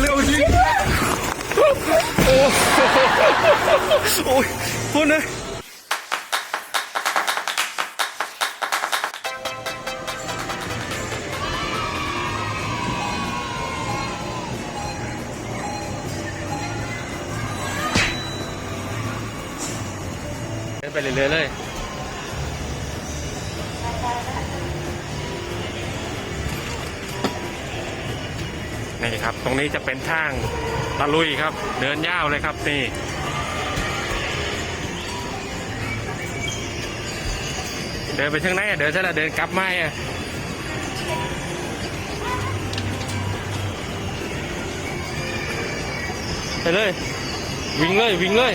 เร็วจริงโอ้โอ้ยคุณนะไปเรื่อยๆเลย นี่ครับ ตรงนี้จะเป็นทางตะลุยครับ เดินยาวเลยครับนี่เดินไปทางไหนอะเดินใช่ละเดินกลับม่อะไปเลย วิ่งเลย วิ่งเลย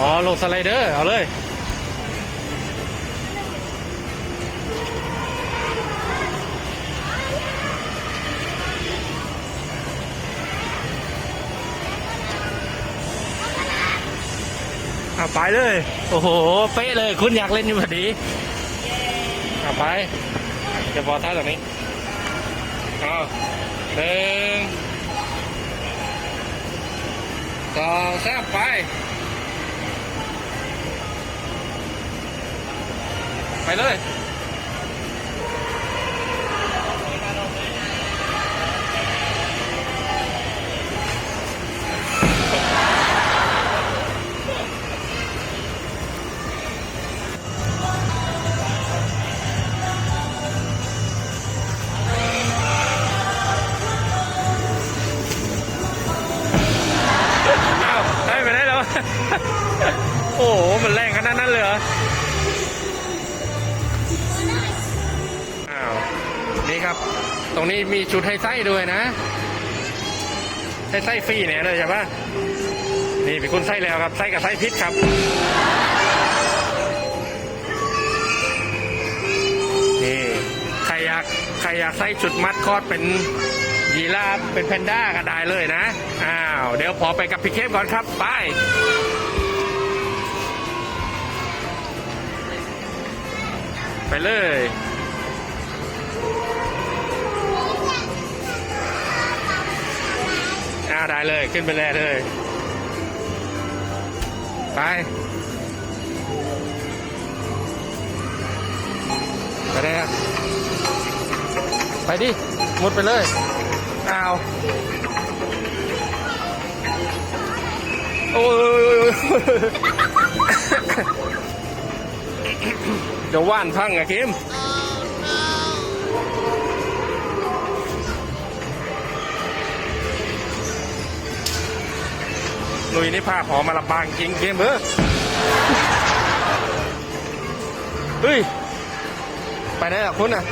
อ๋อลงสไลเดอร์ เอาเลยาไปเลย โอ้โห เป๊ะเลย คุณอยากเล่นอยู่พอดีอาไป จะบอท่าตรงนี้เอาหนึ่งสองสามไป ไปเลย โอ้โห มันแรงขนาดนั้นเลยเหรอ อ้าว นี่ครับ ตรงนี้มีชุดให้ไส้ด้วยนะ ให้ไส้ฟรีเนี่ยเลยใช่ปะนี่เป็นคุณไส้แล้วครับ ไส้กับไส้พิษครับ นี่ใครอยากใครอยากไส้ชุดมัดคอดเป็น ยีราฟเป็นแพนด้าก็ได้เลยนะ อ้าว เดี๋ยวพอไปกับพี่เคฟก่อนครับ ไปไปเลยอ้าได้เลยขึ้นไปแล้วเลย ไป ไปเลยไปดิ หมดไปเลย อ้าวโอ้ยเดี๋ยวว่านพังอะคิมลุยนี่พาขอมาลำบางจริงเกมเออเฮ้ย ไปไหนอะคุณอะ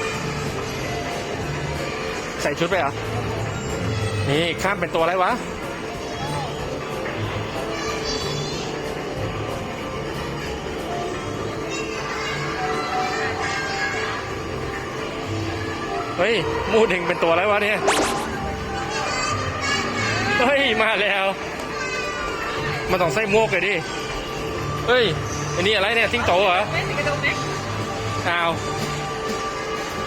ใส่ชุดไปเหรอ นี่ข้ามเป็นตัวอะไรวะ เฮ้ย มูดเองเป็นตัวอะไรวะเนี่ย เฮ้ย มาแล้วมันต้องใส่หมวกเลยดิ เฮ้ย อันนี้อะไรเนี่ยทิ้งโตเหรออ้าว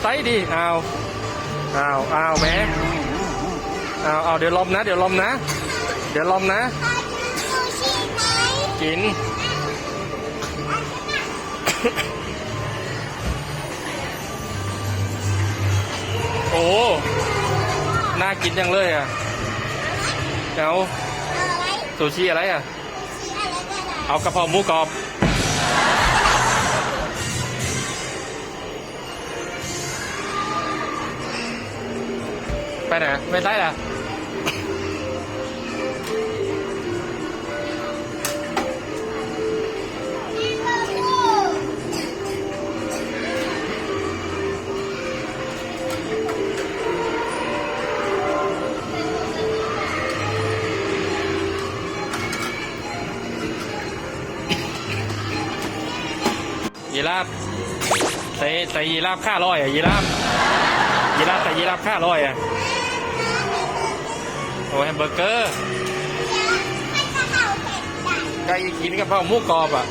ใส่ดิอ้าวอ้าวอ้าวแม่ อ้าวอ้าวเดี๋ยวลมนะ เดี๋ยวลมนะ เดี๋ยวลมนะ กิน โอ้ น่ากินจังเลยอะเอาซูชิอะไรอะ เอากระเพราหมูกรอบ ไปไหนไม่ได้ล่ะยีราฟใส่ใส่ยีราฟค่าร้อยอะยีราฟยีราฟใส่ยีราฟค่าร้อยอะ โอ้แฮมเบอร์เกอร์ไก่กินกับข้าวมูกรอบอะ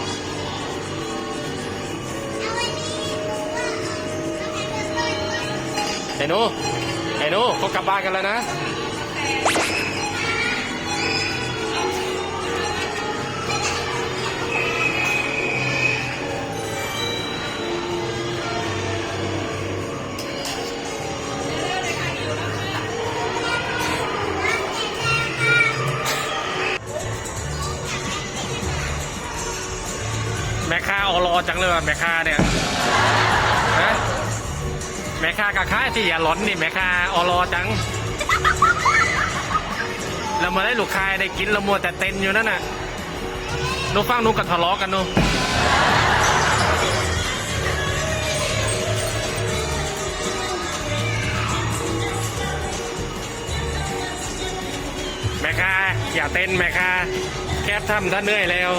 ไอ้นูไอ้นูเขากลับบ้านกันแล้วนะ ออรอจังเลยแม่ค้าเนี่ยฮะแม่ค้ากับค้ายที่อย่าหลอนนี่แม่ค้าออรอจังเรามาได้ลูกค้าได้กินเรามัวแต่เต้นอยู่นั่นน่ะหนูฟังหนูกับทะเลาะกันหนูแม่ค้าอย่าเต้นแม่ค้าแคบทำท่าเหนื่อยแล้ว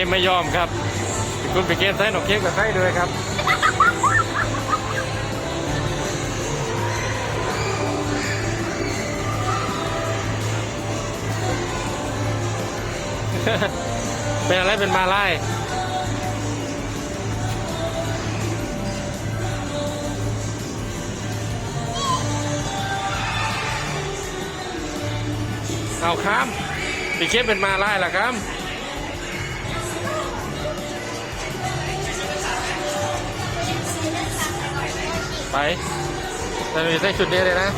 เข้มไม่ยอมครับ คุณไปเกณฑ์ใส่หน้องเข้มกับใส่ด้วยครับเป็นอะไรเป็นมาไล่เอาครับปีเคสเป็นมาไล่ล่ะครับ ไปแต่หนูจะใส่ชุดนี้เลยนะ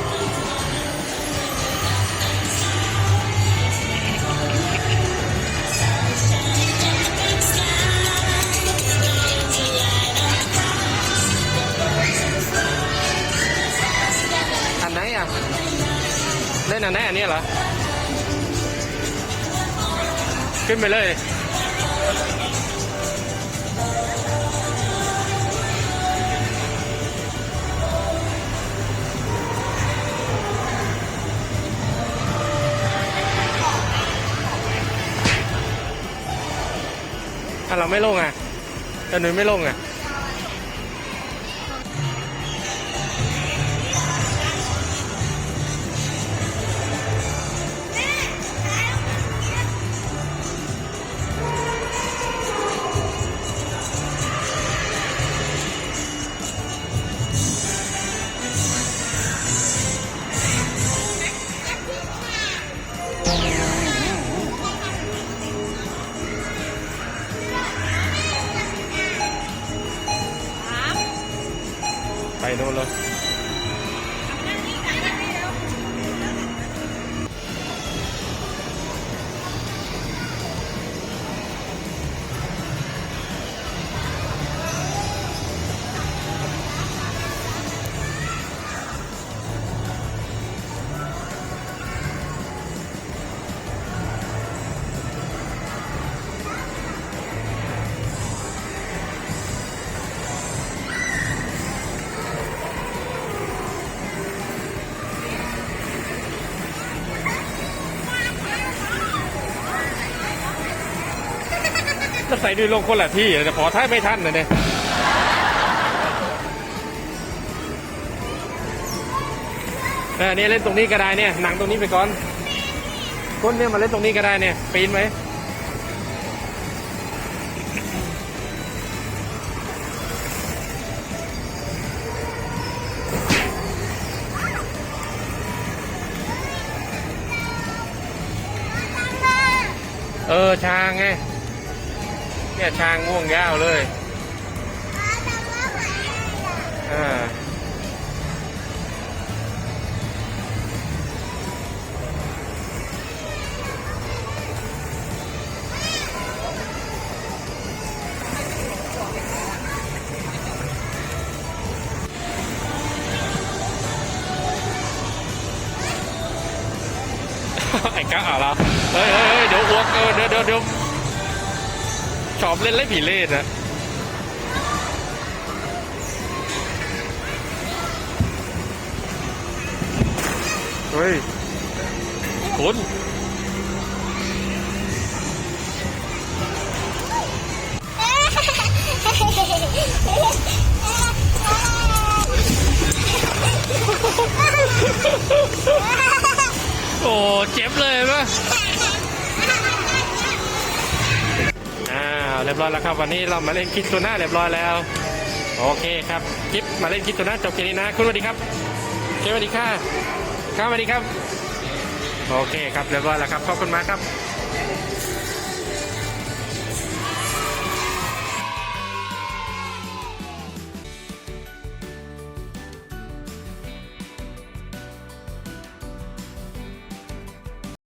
อันไหนอะเล่นอันไหนอันนี้เหรอ ขึ้นไปเลย ถ้าเราไม่ลงอะแต่หนูไม่ลงอะ ใส่ดุยลงคนละที่แต่พอท้ายไม่ทันนะเนี่ยเออเนี่ยเล่นตรงนี้ก็ได้เนี่ยหนังตรงนี้ไปก่อนคนเนี่ยมาเล่นตรงนี้ก็ได้เนี่ยปีนไหมเออช้างไง เนี่ยช้างง่วงยาวเลยอ่าไอ้ก้าเอาละเฮ้ยเฮ้ยเดี๋ยวอ้วกเออเดี๋ยวเดี๋ยว ชอบเล่นเล่นผีเล่นนะเฮ้ยคุณ ร้อยแล้วครับ วันนี้เรามาเล่นคิดตัวหน้าเรียบร้อยแล้ว โอเคครับคลิปมาเล่นคิดตัวหน้าจบแค่นี้นะ คุณสวัสดีครับเจ้สวัสดีค่ะครับสวัสดีครับ โอเคครับเรียบร้อยแล้วครับขอบคุณมากครับ